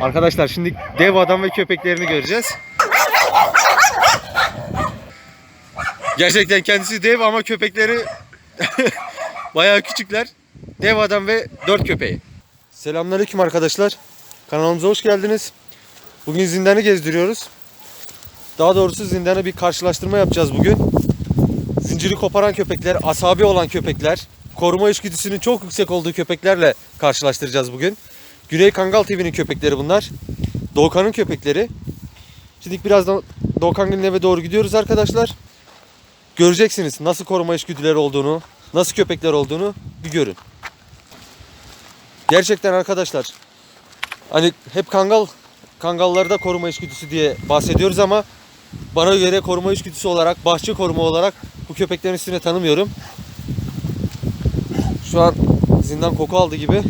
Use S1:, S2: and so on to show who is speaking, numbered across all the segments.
S1: Arkadaşlar şimdi dev adam ve köpeklerini göreceğiz. Gerçekten kendisi dev ama köpekleri bayağı küçükler. Dev adam ve dört köpeği. Selamünaleyküm arkadaşlar. Kanalımıza hoş geldiniz. Bugün zindanı gezdiriyoruz. Daha doğrusu zindanı bir karşılaştırma yapacağız bugün. Zinciri koparan köpekler, asabi olan köpekler, koruma içgüdüsünün çok yüksek olduğu köpeklerle karşılaştıracağız bugün. Güney Kangal TV'nin köpekleri bunlar. Doğukan'ın köpekleri. Şimdi birazdan Doğukan eve doğru gidiyoruz arkadaşlar. Göreceksiniz nasıl koruma içgüdüleri olduğunu, nasıl köpekler olduğunu bir görün. Gerçekten arkadaşlar hani hep kangal kangallarda koruma içgüdüsü diye bahsediyoruz ama bana göre koruma içgüdüsü olarak, bahçe koruma olarak bu köpeklerin üstüne tanımıyorum. Şu an zindan koku aldı gibi.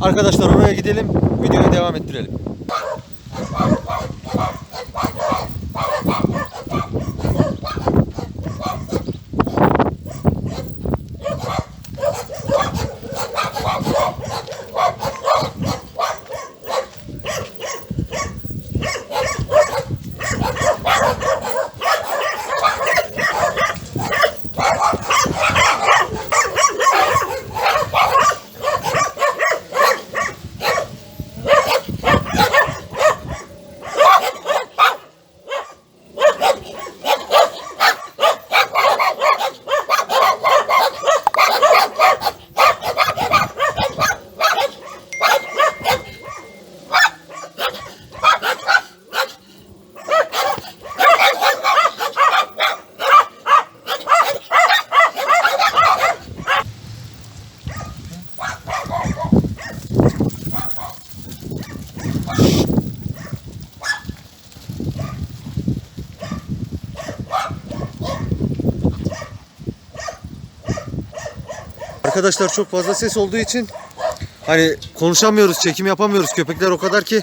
S1: Arkadaşlar oraya gidelim, videoyu devam ettirelim. Arkadaşlar çok fazla ses olduğu için hani konuşamıyoruz, çekim yapamıyoruz. Köpekler o kadar ki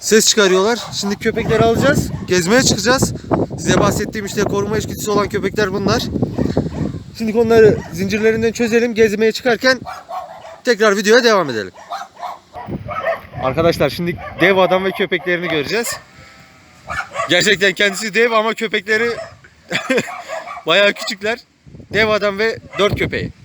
S1: ses çıkarıyorlar. Şimdi köpekleri alacağız, gezmeye çıkacağız. Size bahsettiğim işte koruma içgüdüsü olan köpekler bunlar. Şimdi onları zincirlerinden çözelim. Gezmeye çıkarken tekrar videoya devam edelim. Arkadaşlar şimdi dev adam ve köpeklerini göreceğiz. Gerçekten kendisi dev ama köpekleri bayağı küçükler. Dev adam ve dört köpeği.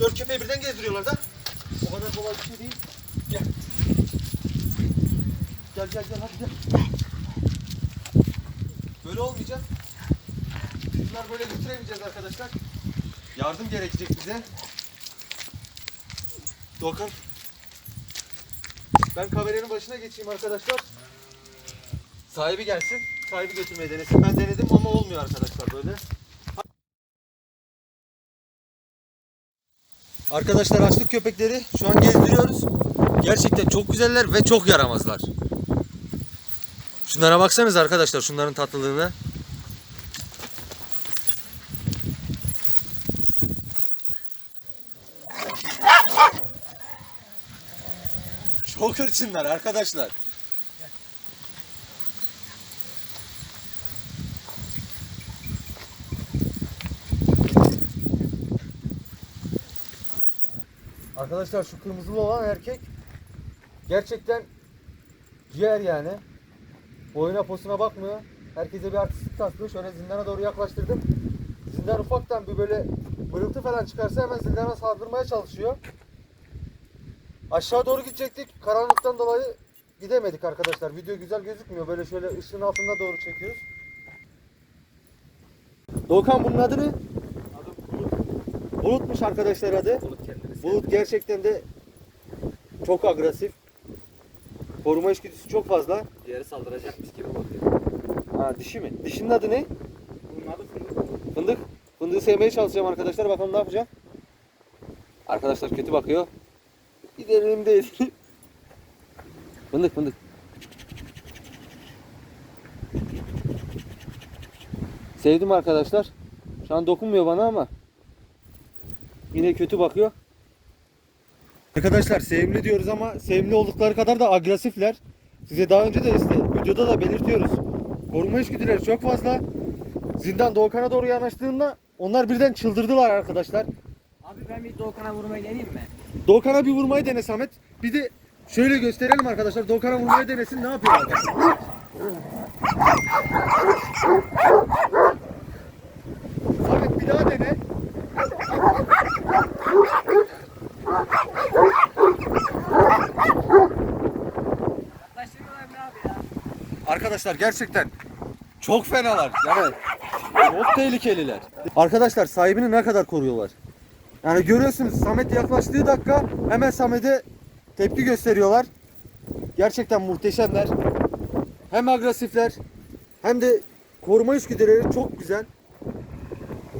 S1: Dört köpeği birden gezdiriyorlar da. O kadar kolay bir şey değil. Gel. Gel gel gel hadi gel. Böyle olmayacak. Bunlar böyle götüremeyeceğiz arkadaşlar. Yardım gerekecek bize. Dokan. Ben kameranın başına geçeyim arkadaşlar. Sahibi gelsin. Sahibi götürmeye denesin. Ben denedim ama olmuyor arkadaşlar böyle. Arkadaşlar açlık köpekleri şu an gezdiriyoruz. Gerçekten çok güzeller ve çok yaramazlar. Şunlara baksanız arkadaşlar şunların tatlılığına. Çok hırçınlar arkadaşlar. Arkadaşlar şu kırmızılı olan erkek gerçekten ciğer yani. Boyuna posuna bakmıyor. Herkese bir artistlik taslıyor. Şöyle zindana doğru yaklaştırdım. Zindan ufaktan bir böyle mırıltı falan çıkarsa hemen zindana saldırmaya çalışıyor. Aşağı doğru gidecektik. Karanlıktan dolayı gidemedik arkadaşlar. Video güzel gözükmüyor. Böyle şöyle ışığın altında doğru çekiyoruz. Doğukan bunun adı ne? Bulutmuş arkadaşlar adı.
S2: Bulut kendisi.
S1: Bulut gerçekten de çok agresif. Koruma içgüdüsü çok fazla.
S2: Diğeri saldıracakmış gibi bakıyor.
S1: Ha dişi mi? Dişinin adı ne?
S2: Bunun adı fındık.
S1: Fındık. Fındığı sevmeye çalışacağım arkadaşlar. Bakalım ne yapacağım. Arkadaşlar kötü bakıyor. Bir deneyim değil. fındık fındık. Sevdim arkadaşlar. Şu an dokunmuyor bana ama yine kötü bakıyor. Arkadaşlar sevimli diyoruz ama sevimli oldukları kadar da agresifler. Size daha önce de işte videoda da belirtiyoruz. Koruma içgüdüleri çok fazla. Zindan Doğukan'a doğru yanaştığında onlar birden çıldırdılar arkadaşlar.
S2: Abi ben bir Doğukan'a vurmayı deneyeyim mi?
S1: Doğukan'a bir vurmayı dene Samet. Bir de şöyle gösterelim arkadaşlar. Doğukan'a vurmayı denesin. Ne yapıyor abi? Samet bir daha dene.
S2: Yaklaştırıyorlar ne abi ya?
S1: Arkadaşlar gerçekten çok fenalar. Yani çok tehlikeliler. Arkadaşlar sahibini ne kadar koruyorlar. Yani görüyorsunuz Samet yaklaştığı dakika hemen Samet'e tepki gösteriyorlar. Gerçekten muhteşemler. Hem agresifler hem de koruma içgüdüleri çok güzel.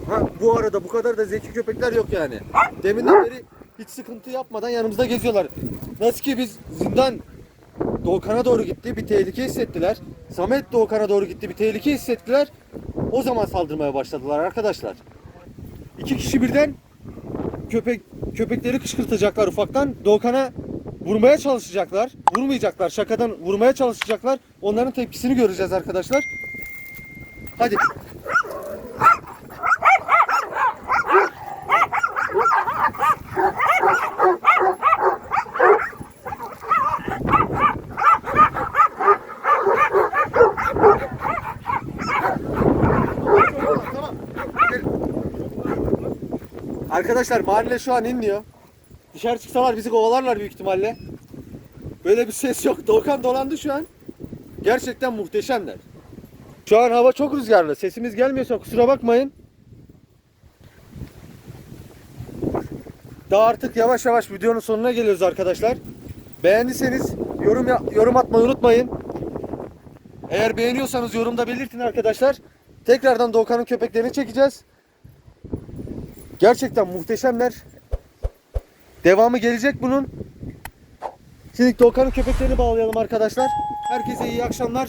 S1: Ha, bu arada bu kadar da zeki köpekler yok yani. Deminden beri hiç sıkıntı yapmadan yanımızda geziyorlar. Nasıl ki biz zindan Doğukan'a doğru gitti. Bir tehlike hissettiler. Samet Doğukan'a doğru gitti. Bir tehlike hissettiler. O zaman saldırmaya başladılar arkadaşlar. İki kişi birden köpek köpekleri kışkırtacaklar ufaktan. Doğukan'a vurmaya çalışacaklar. Vurmayacaklar. Şakadan vurmaya çalışacaklar. Onların tepkisini göreceğiz arkadaşlar. Hadi. Arkadaşlar mahalle şu an inliyor. Dışarı çıksalar bizi kovalarlar büyük ihtimalle. Böyle bir ses yok. Doğukan dolandı şu an. Gerçekten muhteşemler. Şu an hava çok rüzgarlı. Sesimiz gelmiyorsa kusura bakmayın. Daha artık yavaş yavaş videonun sonuna geliyoruz arkadaşlar. Beğendiyseniz yorum yorum atmayı unutmayın. Eğer beğeniyorsanız yorumda belirtin arkadaşlar. Tekrardan Doğukan'ın köpeklerini çekeceğiz. Gerçekten muhteşemler. Devamı gelecek bunun. Şimdi Doğukan'ın köpeklerini bağlayalım arkadaşlar. Herkese iyi akşamlar.